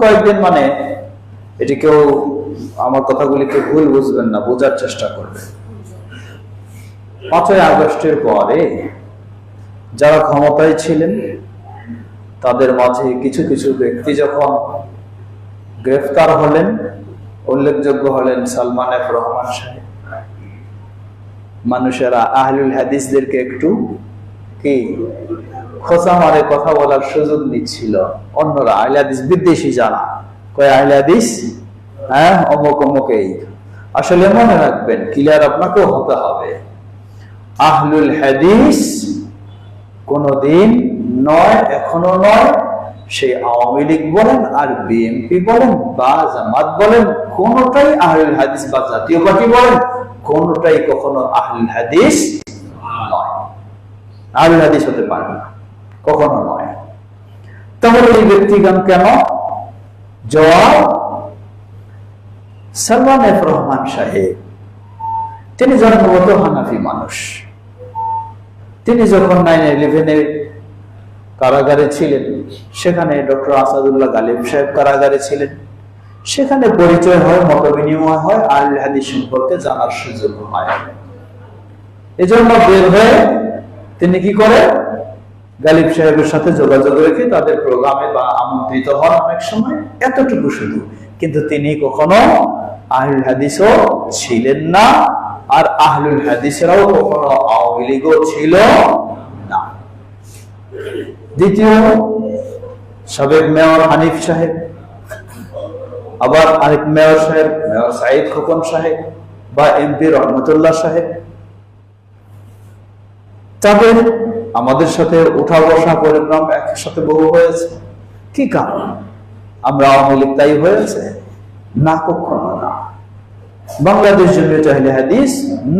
কয়েকদিন মানে এটি কেউ আমার কথাগুলিকে ভুল বুঝবেন না, বোঝার চেষ্টা করবে পাঁচই আগস্টের পরে যারা ক্ষমতায় ছিলেন, তাদের মাঝে কিছু কিছু ব্যক্তি যখন গ্রেফতার হলেন, উল্লেখযোগ্য হলেন সালমান এফ রহমান সাহেব। মানুষেরা আহলুল হাদিসদেরকে একটু কি খোঁচা মারে কথা বলার সুযোগ নিচ্ছিল। অন্যরা আহলে হাদিস বিদ্বেষী যারা? কয় আহলে হাদিস হ্যাঁ অমুক অমুকেই আসলে মনে রাখবেন ক্লিয়ার আপনাকেও হতে হবে। আহলুল হাদিস কোনদিন নয়, এখনও নয়, সেই আওয়ামী লীগ বলেন আর বিএনপি বলেন বা জামাত বলেন, কোনটাই আহলুল হাদিস বা জাতীয় পার্টি বলেন, কোনটাই কখনো আহলুল হাদিস নয়। আহলুল হাদিস হতে পারে না। কখনো নয়। তাহলে এই ব্যক্তিগণ কেন? জবাব, সালমান এফ রহমান সাহেব, তিনি জন্মগত হানাফি মানুষ। তিনি যখন নাইন ইলেভেনে কারাগারে ছিলেন, সেখানে ডক্টর আসাদুল্লাহ গালিব সাহেব কারাগারে ছিলেন। সেখানে পরিচয় হয়, মত বিনিময় হয়, আল হাদিস সম্পর্কে জানার সুযোগ হয়। এজন্য বের হয়ে তিনি কি করে গালিব সাহেবের সাথে যোগাযোগ রেখে তাদের প্রোগ্রামে বা আমন্ত্রিত হন অনেক সময় এতটুকু শুধু। কিন্তু তিনি কখনো আহুল হাদিসও ছিলেন না, আর আহলুল হাদিসেরাও কখনো আওয়ামী লীগও ছিল না। দ্বিতীয়, সাবেক মেয়র হানিফ সাহেব, আবার আরেক মেয়র সাহেব, মেয়র সাইদ খোকন সাহেব বা এমপি রহমতুল্লাহ সাহেব। তাদের আমাদের সাথে উঠা বসা পরিণাম একসাথে বহু হয়েছে। কি কারণ? আমরা আওয়ামী লীগ তাই হয়েছে? না কখনো না। বাংলাদেশ জমিয়ত চাইলে হাদিস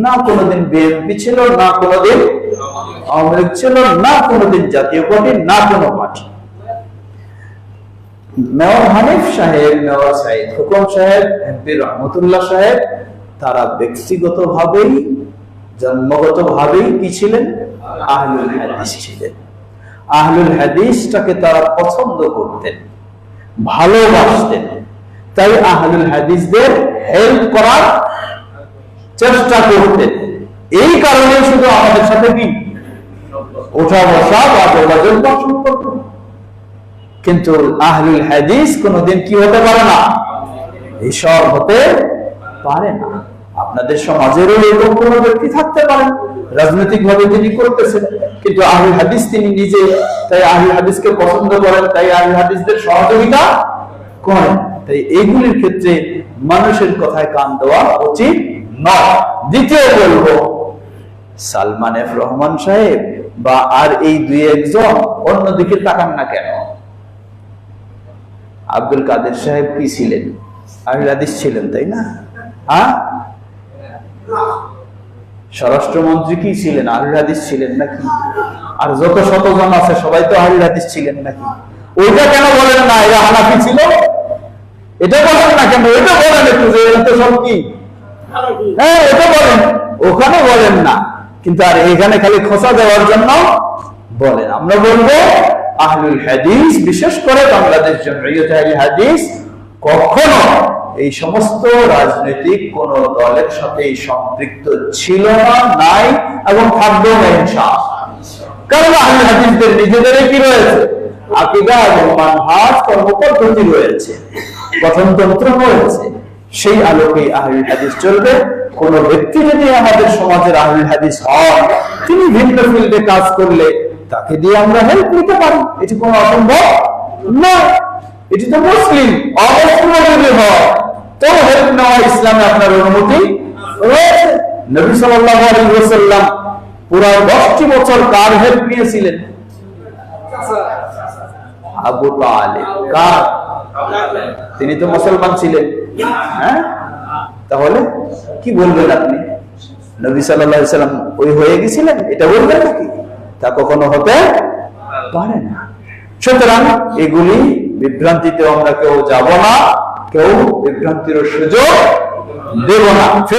না কোনোদিন বিএনপি ছিল না কোনোদিন আওয়ামী লীগ ছিল না কোনোদিন জাতীয় পার্টি না কোনো পার্টি। মেয়র হানিফ সাহেব মেয়র সাইদ হুকুম সাহেব এমপি রহমতুল্লাহ সাহেব তারা ব্যক্তিগত ভাবেই জন্মগত ভাবেই কি ছিলেন? আহলুল হাদিস ছিলেন। আহলুল হাদিসটাকে তারা পছন্দ করতেন, ভালোবাসতেন। তাই আহলুল হাদিসদের হেল্প করার চেষ্টা করতেন। এই কারণে শুধু আমাদের সাথে কি? ওঠা বসা বা যোগাযোগ বা সম্পর্ক। কিন্তু আহলুল হাদিস কোনোদিন কি হতে পারে না? ঈশ্বর হতে পারে না। আপনাদের সমাজেরও এরকম কোন ব্যক্তি থাকতে পারেন রাজনৈতিক ভাবে তিনি করতেছেন। কিন্তু আহুল হাদিস তিনি নিজে, তাই আহুল হাদিসকে পছন্দ করেন, তাই আহুল হাদিসদের সহযোগিতা করেন। তাই এইগুলির ক্ষেত্রে মানুষের কথায় কান দেওয়া উচিত নয়। দ্বিতীয় বলব, সালমান এফ রহমান সাহেব বা আর এই দুই একজন অন্যদিকে তাকান না কেন? আব্দুল কাদের সাহেব কি ছিলেন? আহুল হাদিস ছিলেন, তাই না? হ্যাঁ? স্বরাষ্ট্রমন্ত্রী কি ছিলেন? আহুল হাদিস ছিলেন নাকি? আর যত শতজন আছে, সবাই তো আহুল হাদিস ছিলেন নাকি? ওইটা কেন বলেন না? এরা হানাফি ছিল? এটা বলেন না কেন? এটা বলেন একটু যে তো সব কি? হ্যাঁ এটা বলেন। ওখানে বলেন না। কিন্তু আর এখানে খালি খোসা দেওয়ার জন্য বলেন। আমরা বলব, আহলুল হাদিস, বিশেষ করে বাংলাদেশ জন্য হাদিস, কখনো এই সমস্ত রাজনৈতিক কোন দলের সাথে সম্পৃক্ত ছিল না, নাই এবং চলবে। কোন ব্যক্তি যদি আমাদের সমাজের হাদিস তিনি ভিন্ন ফিল্ডে কাজ করলে তাকে দিয়ে আমরা হেল্প নিতে পারি। এটি কোনো অসম্ভব না এটি তো মুসলিম অমুসলিম যদি হয়। তো হেল্প নেওয়া ইসলামে আপনার অনুমতি রয়েছে। নবী সাল্লাল্লাহু আলাইহি পুরো 10টি বছর কার হেল্প নিয়েছিলেন? আবু তালেব। কার? তিনি তো মুসলমান ছিলেন। হ্যাঁ? তাহলে কি বলবেন আপনি? নবী সাল্লাম ওই হয়ে গেছিলেন? এটা বলবেন নাকি? তা কখনো হতে পারে না। সুতরাং এগুলি বিভ্রান্তিতে আমরা কেউ যাব না। কেউ বিভ্রান্তির সুযোগ দেব না।